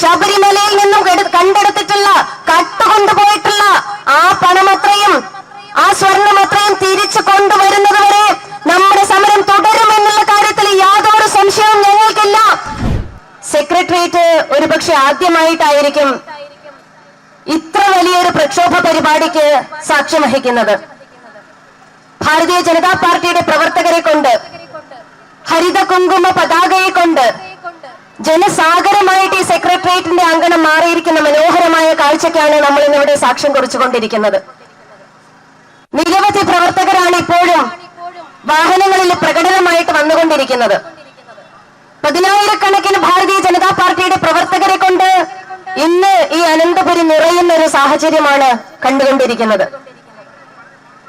ശബരിമലയിൽ നിന്നും കണ്ടെടുത്തിട്ടുള്ള കട്ടുകൊണ്ടുപോയിട്ടുള്ള ആ പണമത്രയും ആ സ്വർണമത്രയും തിരിച്ചു കൊണ്ടുവരുന്നത് വരെ നമ്മുടെ സമരം തുടരും എന്നുള്ള കാര്യത്തിൽ യാതൊരു സംശയവും ഞങ്ങൾക്കില്ല. സെക്രട്ടേറിയറ്റ് ഒരുപക്ഷെ ആദ്യമായിട്ടായിരിക്കും ഇത്ര വലിയൊരു പ്രക്ഷോഭ പരിപാടിക്ക് സാക്ഷ്യം വഹിക്കുന്നത്. ഭാരതീയ ജനതാ പാർട്ടിയുടെ പ്രവർത്തകരെ കൊണ്ട് ഹരിത കുങ്കുമ പതാകയെ കൊണ്ട് ജനസാഗരമായിട്ട് ഈ സെക്രട്ടേറിയറ്റിന്റെ അങ്കണം മാറിയിരിക്കുന്ന മനോഹരമായ കാഴ്ചയ്ക്കാണ് നമ്മൾ ഇന്നിവിടെ സാക്ഷ്യം കുറിച്ചുകൊണ്ടിരിക്കുന്നത്. നിരവധി പ്രവർത്തകരാണ് ഇപ്പോഴും വാഹനങ്ങളിൽ പ്രകടനമായിട്ട് വന്നുകൊണ്ടിരിക്കുന്നത്. പതിനായിരക്കണക്കിന് ഭാരതീയ ജനതാ പാർട്ടിയുടെ പ്രവർത്തകരെ കൊണ്ട് ഇന്ന് ഈ അനന്തപുരി നിറയുന്ന ഒരു സാഹചര്യമാണ് കണ്ടുകൊണ്ടിരിക്കുന്നത്.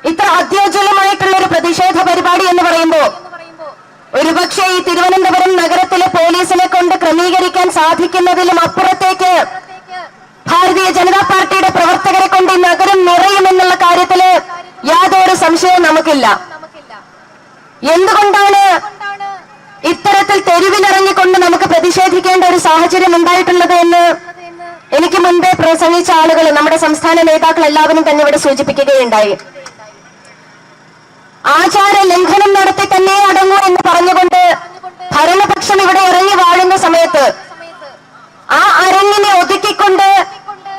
ഇത്ര അത്യോജ്വലമായിട്ടുള്ള ഒരു പ്രതിഷേധ പരിപാടി എന്ന് പറയുമ്പോ ഒരുപക്ഷെ ഈ തിരുവനന്തപുരം നഗരത്തിലെ പോലീസിനെ കൊണ്ട് ക്രമീകരിക്കാൻ സാധിക്കുന്നതിലും അപ്പുറത്തേക്ക് ഭാരതീയ ജനതാ പാർട്ടിയുടെ പ്രവർത്തകരെ കൊണ്ട് ഈ നഗരം നിറയുമെന്നുള്ള കാര്യത്തിൽ യാതൊരു സംശയവും നമുക്കില്ല. എന്തുകൊണ്ടാണ് ഇത്തരത്തിൽ തെരുവിലിറങ്ങിക്കൊണ്ട് നമുക്ക് പ്രതിഷേധിക്കേണ്ട ഒരു സാഹചര്യം ഉണ്ടായിട്ടുള്ളത് എന്ന് എനിക്ക് മുൻപേ പ്രസംഗിച്ച ആളുകൾ നമ്മുടെ സംസ്ഥാന നേതാക്കൾ എല്ലാവരും തന്നെ ഇവിടെ സൂചിപ്പിക്കുകയുണ്ടായി. ആചാര ലംഘനം നടത്തി തന്നെ അടങ്ങൂ എന്ന് പറഞ്ഞുകൊണ്ട് ഭരണപക്ഷം ഇവിടെ ഇറങ്ങി വാഴുന്ന സമയത്ത് ആ അരങ്ങിനെ ഒതുക്കിക്കൊണ്ട്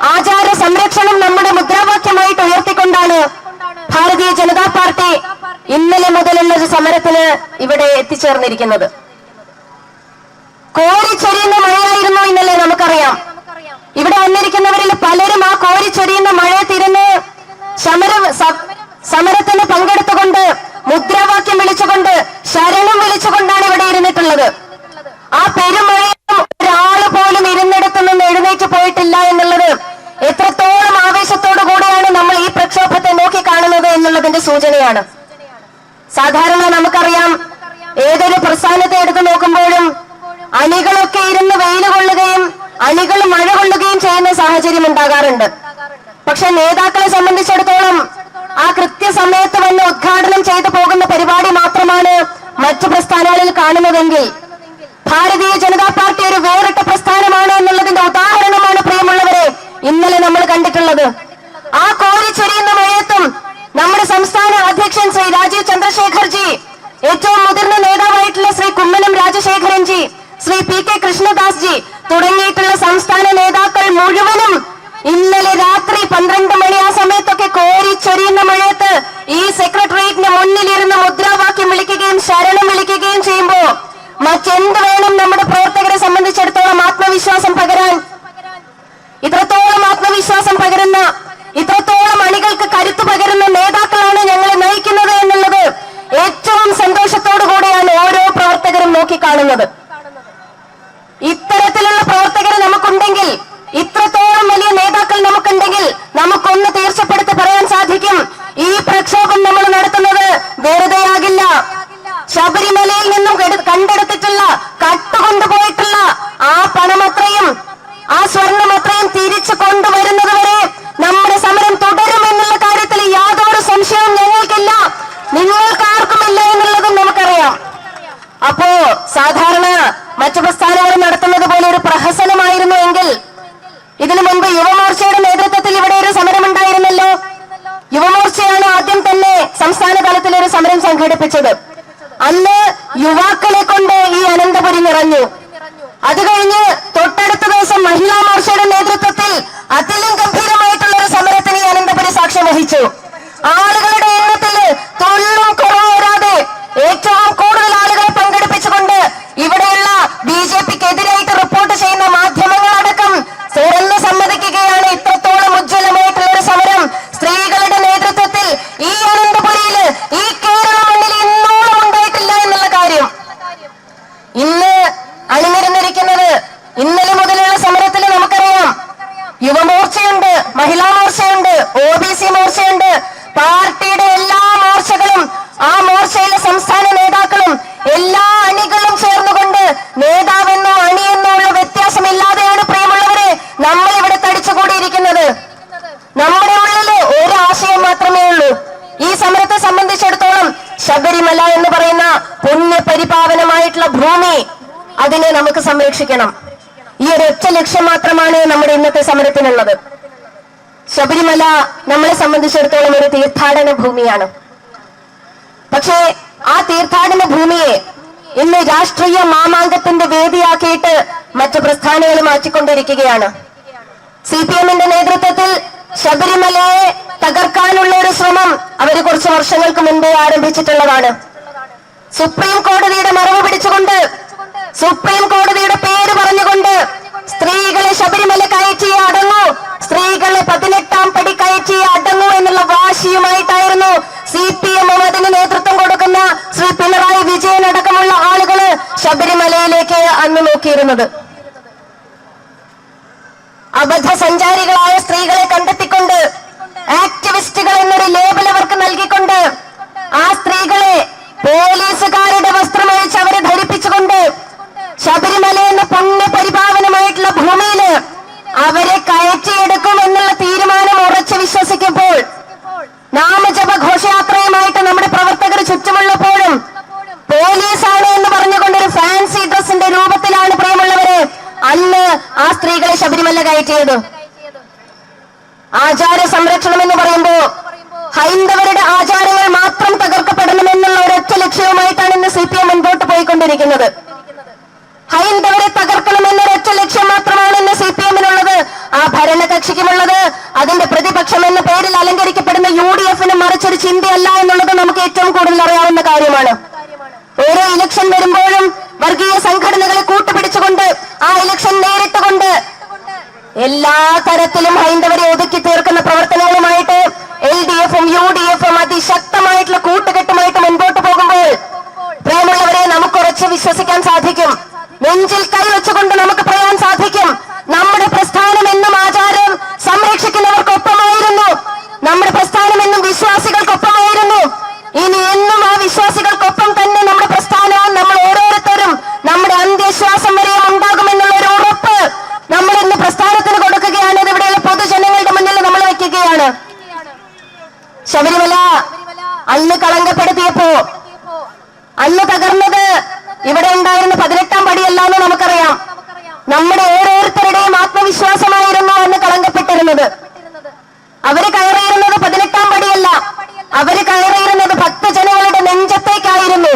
ആചാര സംരക്ഷണം നമ്മുടെ മുദ്രാവാക്യമായിട്ട് ഉയർത്തിക്കൊണ്ടാണ് ഭാരതീയ ജനതാ പാർട്ടി ഇന്നലെ മുതലുള്ള ഒരു സമരത്തിന് ഇവിടെ എത്തിച്ചേർന്നിരിക്കുന്നത്. കോരിച്ചെരിയുന്ന മഴയായിരുന്നു ഇന്നലെ നമുക്കറിയാം. ഇവിടെ വന്നിരിക്കുന്നവരിൽ പലരും ആ കോരിച്ചൊരിയുന്ന മഴ തിരഞ്ഞ് സമര സ- സമരത്തിന് പങ്കെടുത്തുകൊണ്ട് മുദ്രാവാക്യം വിളിച്ചുകൊണ്ട് ശരണം വിളിച്ചുകൊണ്ടാണ് ഇവിടെ ഇരുന്നിട്ടുള്ളത് ആ പെരുമഴയും ഒരാൾ പോലും ഇരുന്നിടത്തു നിന്ന് എഴുന്നേറ്റ് പോയിട്ടില്ല എന്നുള്ളത് എത്രത്തോളം ആവേശത്തോടു കൂടെയാണ് നമ്മൾ ഈ പ്രക്ഷോഭത്തെ നോക്കിക്കാണുന്നത് എന്നുള്ളതിന്റെ സൂചനയാണ് സാധാരണ നമുക്കറിയാം ഏതൊരു പ്രസ്ഥാനത്തെ എടുത്തു നോക്കുമ്പോഴും അണികളൊക്കെ ഇരുന്ന് വെയിൽ കൊള്ളുകയും അണികൾ മഴ ചെയ്യുന്ന സാഹചര്യം ഉണ്ടാകാറുണ്ട്. പക്ഷെ നേതാക്കളെ സംബന്ധിച്ചിടത്തോളം ആ കൃത്യസമയത്ത് വന്ന് ഉദ്ഘാടനം ചെയ്തു പോകുന്ന പരിപാടി മാത്രമാണ് മറ്റു പ്രസ്ഥാനങ്ങളിൽ കാണുന്നതെങ്കിൽ. ഭാരതീയ ജനതാ പാർട്ടി ഒരു വേറിട്ട പ്രസ്ഥാനമാണ് എന്നുള്ളതിന്റെ ഉദാഹരണമാണ് പ്രിയമുള്ളവരെ ഇന്നലെ നമ്മൾ കണ്ടിട്ടുള്ളത് ആ കോരിച്ചൊരിയുന്ന മഴയത്തും നമ്മുടെ സംസ്ഥാന അധ്യക്ഷൻ ശ്രീ രാജീവ് ചന്ദ്രശേഖർജി ഏറ്റവും മുതിർന്ന നേതാവായിട്ടുള്ള ശ്രീ കുമ്മനം രാജശേഖരൻ ജി ശ്രീ പി കെ കൃഷ്ണദാസ് ജി തുടങ്ങിയിട്ടുള്ള സംസ്ഥാന നേതാക്കൾ മുഴുവനും ഇന്നലെ രാത്രി പന്ത്രണ്ട് മണി ആ സമയത്തൊക്കെ കോരിച്ചൊരിയുന്ന മഴയത്ത് ഈ സെക്രട്ടേറിയറ്റിന് മുന്നിലിരുന്ന് മുദ്രാവാക്യം വിളിക്കുകയും ശരണം വിളിക്കുകയും ചെയ്യുമ്പോ മറ്റെന്ത് വേണം നമ്മുടെ പ്രവർത്തകരെ സംബന്ധിച്ചിടത്തോളം ആത്മവിശ്വാസം പകരാൻ? ഇത്രത്തോളം ആത്മവിശ്വാസം പകരുന്ന ഇത്രത്തോളം അണികൾക്ക് കരുത്തു പകരുന്ന നേതാക്കളാണ് ഞങ്ങളെ നയിക്കുന്നത് എന്നുള്ളത് ഏറ്റവും സന്തോഷത്തോടു കൂടിയാണ് ഓരോ പ്രവർത്തകരും നോക്കിക്കാണുന്നത്. ഇത്തരത്തിലുള്ള പ്രവർത്തകർ നമുക്കുണ്ടെങ്കിൽ ഇത്രത്തോളം വലിയ നേതാക്കൾ നമുക്കുണ്ടെങ്കിൽ നമുക്കൊന്ന് തീർച്ചപ്പെടുത്തി പറയാൻ സാധിക്കും. ഈ പ്രക്ഷോഭം നമ്മൾ നടത്തുന്നത് വെറുതെയാകില്ല ശബരിമലയിൽ നിന്നും കണ്ടെടുത്തിട്ടുള്ള കട്ടുകൊണ്ടുപോയിട്ടുള്ള ആ പണമത്രയും ആ സ്വർണമത്രയും തിരിച്ചു കൊണ്ടുവരുന്നത് വരെ നമ്മുടെ സമരം തുടരും എന്നുള്ള കാര്യത്തിൽ യാതൊരു സംശയവും ഞങ്ങൾക്കില്ല. നിങ്ങൾക്കാർക്കുമില്ല എന്നുള്ളതും നമുക്കറിയാം. അപ്പോ സാധാരണ മറ്റു പ്രസ്ഥാനങ്ങൾ നടത്തുന്നത് പോലെ ഒരു പ്രഹസനമായിരുന്നു എങ്കിൽ ഇതിനു മുൻപ് യുവമോർച്ചയുടെ നേതൃത്വത്തിൽ ഇവിടെ ഒരു സമരമുണ്ടായിരുന്നല്ലോ യുവമോർച്ചയാണ് ആദ്യം തന്നെ സംസ്ഥാന തലത്തിൽ ഒരു സമരം സംഘടിപ്പിച്ചത് അന്ന് യുവാക്കളെ കൊണ്ട് ഈ അനന്തപുരി നിറഞ്ഞു അത് കഴിഞ്ഞ് തൊട്ടടുത്ത ദിവസം മഹിളാ മോർച്ചയുടെ നേതൃത്വത്തിൽ അതിലും ഗംഭീരമായിട്ടുള്ള ഒരു സമരത്തിന് ഈ അനന്തപുരി സാക്ഷ്യം വഹിച്ചു ആളുകളുടെ എണ്ണത്തിൽ തൊള്ളും കുറവ് വരാതെ ഏറ്റവും കൂടുതൽ ആളുകളെ പങ്കെടുപ്പിച്ചുകൊണ്ട് ഇവിടെയുള്ള ബി ജെ പിക്ക് എതിരായിട്ട് റിപ്പോർട്ട് ചെയ്യുന്ന മാധ്യമങ്ങളടക്കം തുറന്ന് സമ്മതിക്കുകയാണ് ഇത്രത്തോളം ഉജ്ജ്വലമായിട്ടുള്ള ഒരു സമരം സ്ത്രീകളുടെ നേതൃത്വത്തിൽ ഈ അനന്തപുരിയിൽ ഈ കേരള മണ്ണിൽ ഇന്നോളം ഉണ്ടായിട്ടില്ല എന്നുള്ള കാര്യം ഇന്ന് അണിനിരന്നിരിക്കുന്നത് ഇന്നലെ മുതലുള്ള സമരത്തിൽ നമുക്കറിയാം യുവമോർച്ചയുണ്ട് മഹിളാ മോർച്ചയുണ്ട് ഒ ബി സി മോർച്ചയുണ്ട് പാർട്ടിയുടെ എല്ലാ മോർച്ചകളും ആ മോർച്ചയിലെ സംസ്ഥാന നേതാക്കളും എല്ലാ അണികളും ചേർന്നുകൊണ്ട് നേതാവെന്നോ അണിയെന്നോ ഉള്ള വ്യത്യാസമില്ലാതെയാണ് പ്രിയമുള്ളവരെ നമ്മൾ ഇവിടെ തടിച്ചുകൂടിയിരിക്കുന്നത് നമ്മുടെ ഉള്ളിൽ ഒരു ആശയം മാത്രമേ ഉള്ളൂ ഈ സമരത്തെ സംബന്ധിച്ചിടത്തോളം ശബരിമല എന്ന് പറയുന്ന പുണ്യപരിപാവനമായിട്ടുള്ള ഭൂമി അതിനെ നമുക്ക് സംരക്ഷിക്കണം. ഈ ഒരു ഒറ്റ ലക്ഷ്യം മാത്രമാണ് നമ്മുടെ ഇന്നത്തെ സമരത്തിനുള്ളത്. ശബരിമല നമ്മളെ സംബന്ധിച്ചിടത്തോളം ഒരു തീർത്ഥാടന ഭൂമിയാണ്. പക്ഷേ ആ തീർത്ഥാടന ഭൂമിയെ ഇന്ന് രാഷ്ട്രീയ മാമാങ്കത്തിന്റെ വേദിയാക്കിയിട്ട് മറ്റു പ്രസ്ഥാനങ്ങൾ മാറ്റിക്കൊണ്ടിരിക്കുകയാണ്. സി പി എമ്മിന്റെ നേതൃത്വത്തിൽ ശബരിമലയെ തകർക്കാനുള്ള ഒരു ശ്രമം അവർ കുറച്ച് വർഷങ്ങൾക്ക് മുൻപേ ആരംഭിച്ചിട്ടുള്ളതാണ്. സുപ്രീം കോടതിയുടെ മറവ് പിടിച്ചുകൊണ്ട് സുപ്രീം കോടതിയുടെ പേര് പറഞ്ഞുകൊണ്ട് സ്ത്രീകളെ ശബരിമല കയറ്റി അടങ്ങൂ. സ്ത്രീകളെ പതിനെട്ടാം പടി കയറ്റി അടങ്ങൂ എന്നുള്ള വാശിയുമായിട്ടായിരുന്നു സി പി എമ്മും അതിന് നേതൃത്വം കൊടുക്കുന്ന ശ്രീ പിണറായി വിജയൻ അടക്കമുള്ള ആളുകൾ ശബരിമലയിലേക്ക് അന്ന് നോക്കിയിരുന്നത്. അബദ്ധ സഞ്ചാരികളായ സ്ത്രീകളെ കണ്ടെത്തിക്കൊണ്ട് ആക്ടിവിസ്റ്റുകൾ എന്നൊരു ലേബൽ അവർക്ക് നൽകിക്കൊണ്ട് ആ സ്ത്രീകളെ പോലീസുകാരുടെ വസ്ത്രമഴിച്ച് അവരെ ധരിപ്പിച്ചുകൊണ്ട് ശബരിമല എന്ന പുണ്യ പരിപാവനമായിട്ടുള്ള ഭൂമിയിൽ അവരെ കയറ്റിയെടുക്കും എന്നുള്ള തീരുമാനം ഉറച്ചു വിശ്വസിക്കുമ്പോൾ നാമജപ ഘോഷയാത്രയുമായിട്ട് നമ്മുടെ പ്രവർത്തകർ ചുറ്റുമുള്ളപ്പോഴും പോലീസാണ് എന്ന് പറഞ്ഞുകൊണ്ട് ഒരു ഫാൻസി ഡ്രസ്സിന്റെ രൂപത്തിലാണ് പ്രിയമുള്ളവരെ അന്ന് ആ സ്ത്രീകളെ ശബരിമല കയറ്റിയത് ആചാര സംരക്ഷണം എന്ന് പറയുമ്പോ ഹൈന്ദവരുടെ ആചാരങ്ങൾ മാത്രം തകർക്കപ്പെടണമെന്നുള്ള ഒരൊറ്റ ലക്ഷ്യവുമായിട്ടാണ് ഇന്ന് സി പി എം മുൻപോട്ട് പോയിക്കൊണ്ടിരിക്കുന്നത്. ഹൈന്ദവരെ തകർക്കണമെന്ന ഒരൊറ്റ ലക്ഷ്യം മാത്രമാണ് ഇന്ന് സി പി എമ്മിനുള്ളത് ആ ഭരണകക്ഷിക്കുമുള്ളത് അതിന്റെ പ്രതിപക്ഷം എന്ന പേരിൽ അലങ്കരിക്കപ്പെടുന്ന യു ഡി എഫിന് മറിച്ചൊരു ചിന്തയല്ല എന്നുള്ളത് നമുക്ക് ഏറ്റവും കൂടുതൽ അറിയാവുന്ന കാര്യമാണ്. ഓരോ ഇലക്ഷൻ വരുമ്പോഴും വർഗീയ സംഘടനകളെ കൂട്ടുപിടിച്ചുകൊണ്ട് ആ ഇലക്ഷൻ നേരിട്ടുകൊണ്ട് എല്ലാ തരത്തിലും ഹൈന്ദവരെ ഒതുക്കി തീർക്കുന്ന പ്രവർത്തനങ്ങളുമായിട്ട് എൽ ഡി എഫും യു ഡി എഫും അതിശക്തമായിട്ടുള്ള കൂട്ടുകെട്ടുമായിട്ട് മുൻപോട്ട് പോകുമ്പോൾ പ്രിയമുള്ളവരെ നമുക്ക് ഉറച്ച് വിശ്വസിക്കാൻ സാധിക്കും നെഞ്ചിൽ കൈവച്ചുകൊണ്ട് നമുക്ക് പറയാൻ സാധിക്കും നമ്മുടെ പ്രസ്ഥാനം എന്നും ആചാരം സംരക്ഷിക്കുന്നവർക്കൊപ്പമായിരുന്നു നമ്മുടെ പ്രസ്ഥാനം എന്നും വിശ്വാസികൾക്കൊപ്പമായിരുന്നു ഇനി എന്നും ആ വിശ്വാസികൾക്കൊപ്പം തന്നെ നമ്മുടെ പ്രസ്ഥാനവും നമ്മൾ ഓരോരുത്തരും നമ്മുടെ അന്ത്യശ്വാസം വരെയും ഉണ്ടാകുമെന്നുള്ള ഒരു ഉറപ്പ് നമ്മൾ ഇന്ന് പ്രസ്ഥാനത്തിന് കൊടുക്കുകയാണ് ഇത് ഇവിടെയുള്ള പൊതുജനങ്ങളുടെ മുന്നിൽ നമ്മൾ വെക്കുകയാണ് ശബരിമല അന്ന് കളങ്കപ്പെടുത്തിയപ്പോ അന്ന് തകർന്നത് ഇവിടെ ഉണ്ടായിരുന്ന പതിനെട്ടാം പടിയല്ല എന്ന് നമുക്കറിയാം നമ്മുടെ ഓരോരുത്തരുടെയും ആത്മവിശ്വാസമായിരുന്നു അന്ന് കളങ്കപ്പെട്ടിരുന്നത് അവർ കയറിയിരുന്നത് പതിനെട്ടാം പടിയല്ല അവർ കയറിയിരുന്നത് ഭക്തജനങ്ങളുടെ നെഞ്ചത്തേക്കായിരുന്നു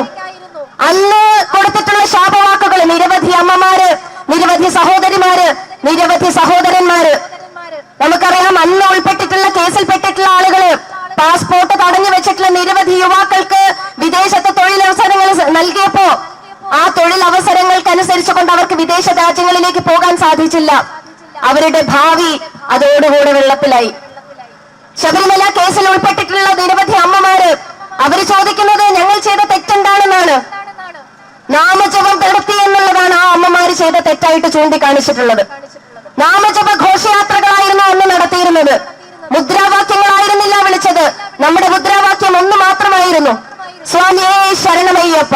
അന്ന് കൊടുത്തിട്ടുള്ള ശാപവാക്കുകൾ നിരവധി അമ്മമാര് നിരവധി സഹോദരിമാര് നിരവധി സഹോദരന്മാര് നമുക്കറിയാം അന്ന് ഉൾപ്പെട്ടിട്ടുള്ള കേസിൽപ്പെട്ടിട്ടുള്ള ആളുകൾ പാസ്പോർട്ട് തടഞ്ഞു വെച്ചിട്ടുള്ള നിരവധി യുവാക്കൾക്ക് വിദേശത്ത് തൊഴിലവസരങ്ങൾ നൽകിയപ്പോ ആ തൊഴിലവസരങ്ങൾക്കനുസരിച്ചുകൊണ്ട് അവർക്ക് വിദേശ രാജ്യങ്ങളിലേക്ക് പോകാൻ സാധിച്ചില്ല. അവരുടെ ഭാവി അതോടുകൂടെ വെള്ളത്തിലായി. ശബരിമല കേസിൽ ഉൾപ്പെട്ടിട്ടുള്ള നിരവധി അമ്മമാര് അവർ ചോദിക്കുന്നത് ഞങ്ങൾ ചെയ്ത തെറ്റെന്താണെന്നാണ്. നാമജപം നടത്തി എന്നുള്ളതാണ് ആ അമ്മമാര് ചെയ്ത തെറ്റായിട്ട് ചൂണ്ടിക്കാണിച്ചിട്ടുള്ളത്. നാമജപ ഘോഷയാത്രകളായിരുന്നു അന്ന് നടത്തിയിരുന്നത് മുദ്രാവാക്യങ്ങളായിരുന്നില്ല വിളിച്ചത് നമ്മുടെ മുദ്രാവാക്യം ഒന്ന് മാത്രമായിരുന്നു സ്വാമിയേ ശരണമയ്യപ്പ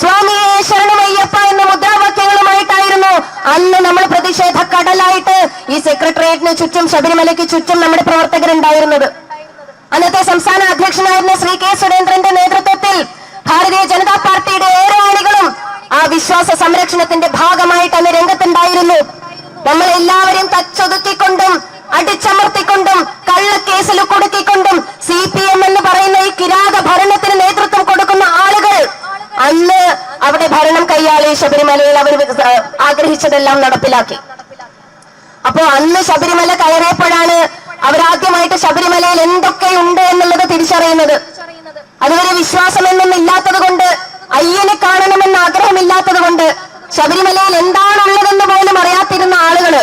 സ്വാമിയേ ശരണമയ്യപ്പ എന്ന മുദ്രാവാക്യങ്ങളുമായിട്ടായിരുന്നു അന്ന് നമ്മൾ പ്രതിഷേധ കടലായിട്ട് ഈ ചുറ്റും ശബരിമലയ്ക്ക് ചുറ്റും നമ്മുടെ പ്രവർത്തകരുണ്ടായിരുന്നത്. അന്നത്തെ സംസ്ഥാന അധ്യക്ഷനായിരുന്ന ശ്രീ കെ സുരേന്ദ്രന്റെ നേതൃത്വത്തിൽ ഭാരതീയ ജനതാ പാർട്ടിയുടെ ഏറെ അണികളും ആ വിശ്വാസ സംരക്ഷണത്തിന്റെ ഭാഗമായിട്ട് അന്ന് രംഗത്തുണ്ടായിരുന്നു. നമ്മൾ എല്ലാവരെയും തച്ചൊതുക്കിക്കൊണ്ടും അടിച്ചമർത്തിക്കൊണ്ടും കള്ളക്കേസിൽ കുടുക്കിക്കൊണ്ടും സി പി എം എന്ന് പറയുന്ന ഈ കിരാത ഭരണത്തിന് നേതൃത്വം കൊടുക്കുന്ന ആളുകൾ അന്ന് അവിടെ ഭരണം കൈയാളി ശബരിമലയിൽ അവർ ആഗ്രഹിച്ചതെല്ലാം നടപ്പിലാക്കി. അപ്പോ അന്ന് ശബരിമല കയറിയപ്പോഴാണ് അവരാദ്യമായിട്ട് ശബരിമലയിൽ എന്തൊക്കെയുണ്ട് എന്നുള്ളത് തിരിച്ചറിയുന്നത്. അതുവരെ വിശ്വാസമെന്നും ഇല്ലാത്തത് കൊണ്ട് അയ്യനെ കാണണമെന്ന് ആഗ്രഹമില്ലാത്തത് കൊണ്ട് ശബരിമലയിൽ എന്താണുള്ളതെന്ന് പോലും അറിയാത്തിരുന്ന ആളുകൾ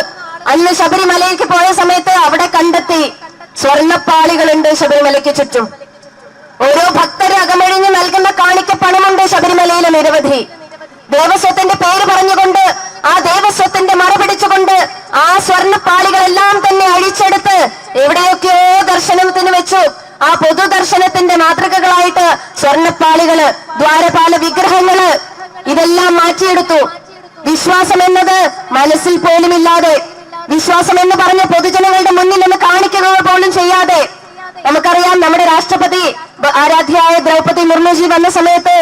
അന്ന് ശബരിമലയ്ക്ക് പോയ സമയത്ത് അവിടെ കണ്ടെത്തി സ്വർണപ്പാളികളുണ്ട് ശബരിമലയ്ക്ക് ചുറ്റും. ഓരോ ഭക്തരെ അകമഴിഞ്ഞ് നൽകുന്ന കാണിക്ക പണമുണ്ട് ശബരിമലയിലെ നിരവധി. ദേവസ്വത്തിന്റെ പേര് പറഞ്ഞുകൊണ്ട് ആ ദേവസ്വത്തിന്റെ മറപിടിച്ചുകൊണ്ട് ആ സ്വർണപ്പാളികളെല്ലാം തന്നെ അഴിച്ചെടുത്ത് എവിടെയൊക്കെയോ ദർശനത്തിന് വെച്ചു. ആ പൊതുദർശനത്തിന്റെ മാതൃകകളായിട്ട് സ്വർണപ്പാളികൾ ദ്വാരപാല വിഗ്രഹങ്ങൾ ഇതെല്ലാം മാറ്റിയെടുത്തു. വിശ്വാസം എന്നത് മനസ്സിൽ പോലും ഇല്ലാതെ വിശ്വാസം എന്ന് പറഞ്ഞ പൊതുജനങ്ങളുടെ മുന്നിൽ നിന്ന് കാണിക്കുക പോലും ചെയ്യാതെ. നമുക്കറിയാം നമ്മുടെ രാഷ്ട്രപതി ആരാധ്യയായ ദ്രൗപദി മുർമുജി വന്ന സമയത്ത്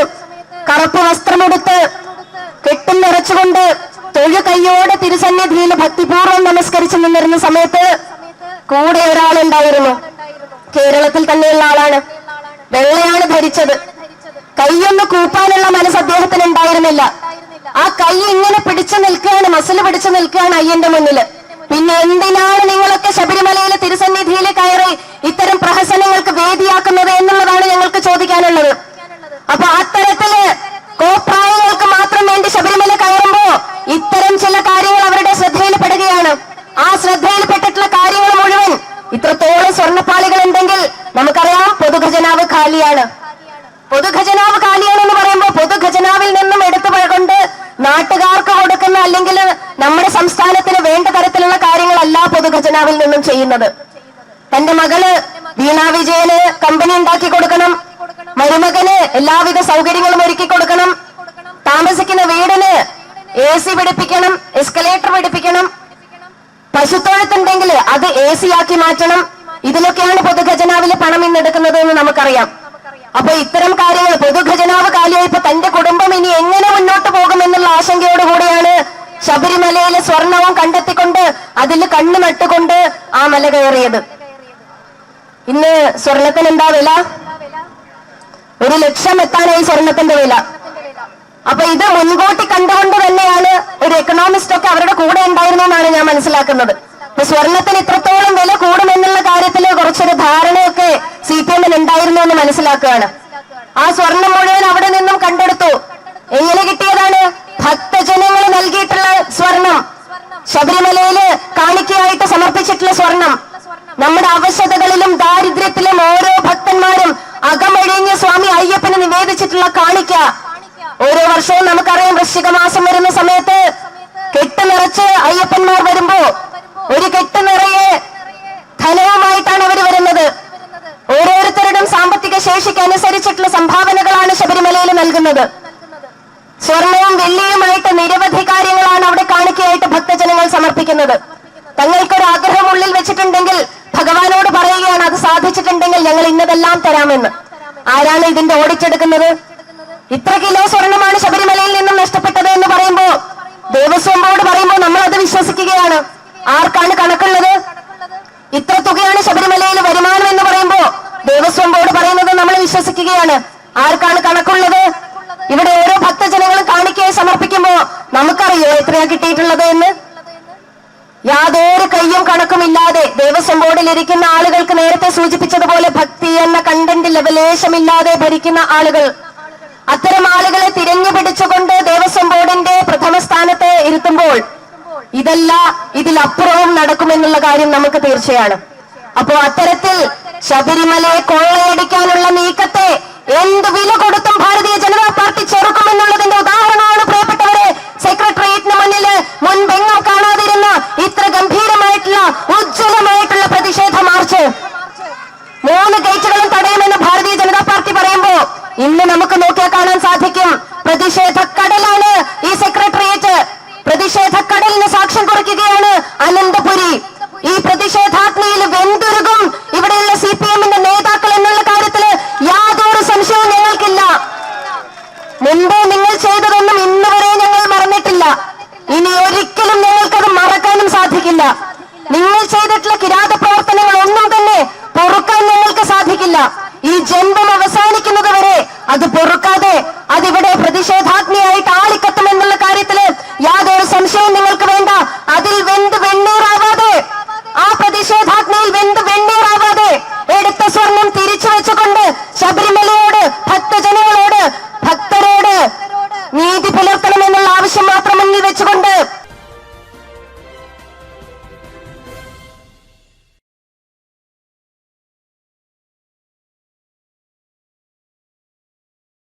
കറുപ്പ് വസ്ത്രമെടുത്ത് കെട്ടും നിറച്ചുകൊണ്ട് തൊഴു കയ്യോടെ തിരുസന്നിധിയിൽ ഭക്തിപൂർവം നമസ്കരിച്ചു നിന്നിരുന്ന സമയത്ത് കൂടെ ഒരാളുണ്ടായിരുന്നു. കേരളത്തിൽ തന്നെയുള്ള ആളാണ്. വെള്ളയാണ് ധരിച്ചത്. കൈയൊന്ന് കൂപ്പാനുള്ള മനസ്സ് അദ്ദേഹത്തിന് ഉണ്ടായിരുന്നില്ല. ആ കൈ ഇങ്ങനെ പിടിച്ചു നിൽക്കുകയാണ് മസിൽ പിടിച്ചു നിൽക്കുകയാണ് അയ്യന്റെ മുന്നിൽ. പിന്നെ എന്തിനാണ് നിങ്ങളൊക്കെ ശബരിമലയിലെ തിരുസന്നിധിയിൽ കയറി ഇത്തരം പ്രഹസനങ്ങൾക്ക് വേദിയാക്കുന്നത് എന്നുള്ളതാണ് ഞങ്ങൾക്ക് ചോദിക്കാനുള്ളത് അപ്പൊ അത്തരത്തിൽ കോപ്രായങ്ങൾക്ക് മാത്രം വേണ്ടി ശബരിമല കയറുമ്പോ ഇത്തരം ചില കാര്യങ്ങൾ അവരുടെ ശ്രദ്ധയിൽപ്പെടുകയാണ് ആ ശ്രദ്ധയിൽപ്പെട്ടിട്ടുള്ള കാര്യങ്ങൾ മുഴുവൻ ഇത്രത്തോളം സ്വർണപ്പാളികൾ ഉണ്ടെങ്കിൽ നമുക്കറിയാം പൊതുഖജനാവ് ഖാലിയാണ് പൊതുഖജനാവ് കാലിയാണെന്ന് പറയുമ്പോൾ പൊതുഖജനാവിൽ നിന്നും എടുത്തു കൊണ്ട് നാട്ടുകാർക്ക് കൊടുക്കുന്ന അല്ലെങ്കിൽ നമ്മുടെ സംസ്ഥാനത്തിന് വേണ്ട തരത്തിലുള്ള കാര്യങ്ങളല്ല പൊതുഖജനാവിൽ നിന്നും ചെയ്യുന്നത്. തന്റെ മകൾ വീണ വിജയന് കമ്പനി ഉണ്ടാക്കി കൊടുക്കണം. മരുമകന് എല്ലാവിധ സൗകര്യങ്ങളും ഒരുക്കി കൊടുക്കണം. താമസിക്കുന്ന വീടിന് എ സി പിടിപ്പിക്കണം എസ്കലേറ്റർ പിടിപ്പിക്കണം. പശുത്തൊഴുത്തുണ്ടെങ്കിൽ അത് എ സി ആക്കി മാറ്റണം. ഇതിലൊക്കെയാണ് പൊതുഖജനാവിലെ പണം ഇന്ന് എടുക്കുന്നത് എന്ന് നമുക്കറിയാം. അപ്പൊ ഇത്തരം കാര്യങ്ങൾ പൊതുഖജനാവ് കാലിയായപ്പോ തന്റെ കുടുംബം ഇനി എങ്ങനെ മുന്നോട്ട് പോകുമെന്നുള്ള ആശങ്കയോടുകൂടിയാണ് ശബരിമലയിലെ സ്വർണവും കണ്ടെത്തിക്കൊണ്ട് അതിൽ കണ്ണു നട്ടുകൊണ്ട് ആ മല കയറിയത്. ഇന്ന് സ്വർണത്തിന് എന്താ വില? ഒരു ലക്ഷം എത്താനായി സ്വർണത്തിന്റെ വില. അപ്പൊ ഇത് മുൻകൂട്ടി കണ്ടുകൊണ്ട് തന്നെയാണ് ഒരു എക്കണോമിസ്റ്റ് ഒക്കെ അവരുടെ കൂടെ ഉണ്ടായിരുന്നു എന്നാണ് ഞാൻ മനസ്സിലാക്കുന്നത്. അപ്പൊ സ്വർണത്തിന് ഇത്രത്തോളം വില കൂടുമെന്നുള്ള കാര്യത്തിൽ കുറച്ചൊരു ധാരണയൊക്കെ സി പി എമ്മിന് ഉണ്ടായിരുന്നു എന്ന് മനസ്സിലാക്കുകയാണ്. ആ സ്വർണം മുഴുവൻ അവിടെ നിന്നും കണ്ടെടുത്തു. എങ്ങനെ കിട്ടിയതാണ്? ഭക്തജനങ്ങൾ നൽകുന്നത്. സ്വർണവും വെള്ളിയുമായിട്ട് നിരവധി കാര്യങ്ങളാണ് അവിടെ കാണിക്കയായിട്ട് ഭക്തജനങ്ങൾ സമർപ്പിക്കുന്നത്. തങ്ങൾക്കൊരു ആഗ്രഹം ഉള്ളിൽ വെച്ചിട്ടുണ്ടെങ്കിൽ ഭഗവാനോട് പറയുകയാണ് അത് സാധിച്ചിട്ടുണ്ടെങ്കിൽ ഞങ്ങൾ ഇന്നതെല്ലാം തരാമെന്ന്. ആരാണ് ഇതിന്റെ ഓടിച്ചെടുക്കുന്നത്? ഇത്ര കിലോ സ്വർണമാണ് ശബരിമലയിൽ നിന്നും നഷ്ടപ്പെട്ടത് എന്ന് പറയുമ്പോ ദേവസ്വം ബോർഡ് പറയുമ്പോൾ നമ്മൾ അത് വിശ്വസിക്കുകയാണ്. ആർക്കാണ് കണക്കുള്ളത്? ഇത്ര തുകയാണ് ശബരിമലയിൽ വരുമാനം എന്ന് പറയുമ്പോ ദേവസ്വം ബോർഡ് പറയുന്നത് നമ്മൾ വിശ്വസിക്കുകയാണ്. ആർക്കാണ് കണക്കുള്ളത്? ഇവിടെ ഓരോ ഭക്തജനങ്ങളും കാണിക്കയെ സമർപ്പിക്കുമ്പോ നമുക്കറിയോ എത്രയാ കിട്ടിയിട്ടുള്ളത് എന്ന്? യാതൊരു കയ്യും കണക്കുമില്ലാതെ ദേവസ്വം ബോർഡിൽ ഇരിക്കുന്ന ആളുകൾക്ക് നേരത്തെ സൂചിപ്പിച്ചതുപോലെ ഭക്തി എന്ന കണ്ടന്റ് ലവലേശമില്ലാതെ ഭരിക്കുന്ന ആളുകൾ. അത്തരം ആളുകളെ തിരഞ്ഞു പിടിച്ചുകൊണ്ട് ദേവസ്വം ബോർഡിന്റെ പ്രഥമ സ്ഥാനത്ത് ഇരുത്തുമ്പോൾ ഇതല്ല ഇതിലപ്പുറവും നടക്കുമെന്നുള്ള കാര്യം നമുക്ക് തീർച്ചയാണ്. അപ്പോ അത്തരത്തിൽ ശബരിമലയെ കൊള്ളയടിക്കാനുള്ള നീക്കത്തെ എന്ത് വില കൊടുത്തും ഭാരതീയ ജനതാ പാർട്ടി ചെറുക്കുമെന്നുള്ളതിന്റെ ഉദാഹരണമാണ് പ്രിയപ്പെട്ടവരെ. സെക്രട്ടേറിയറ്റിന് മുന്നിൽ മുൻപെങ്ങും കാണാതിരുന്ന ഇത്ര ഗംഭീരമായിട്ടുള്ള ഉജ്ജ്വലമായിട്ടുള്ള പ്രതിഷേധ മാർച്ച്. മൂന്ന് ഗേറ്റുകളും തടയുമെന്ന് ഭാരതീയ ജനതാ പാർട്ടി പറയുമ്പോ ഇന്ന് നമുക്ക് നോക്കിയാൽ കാണാൻ സാധിക്കും. പ്രതിഷേധ കടലാണ് ഈ സെക്രട്ടേറിയറ്റ്. പ്രതിഷേധ കടലിന് സാക്ഷ്യം കുറിക്കുകയാണ്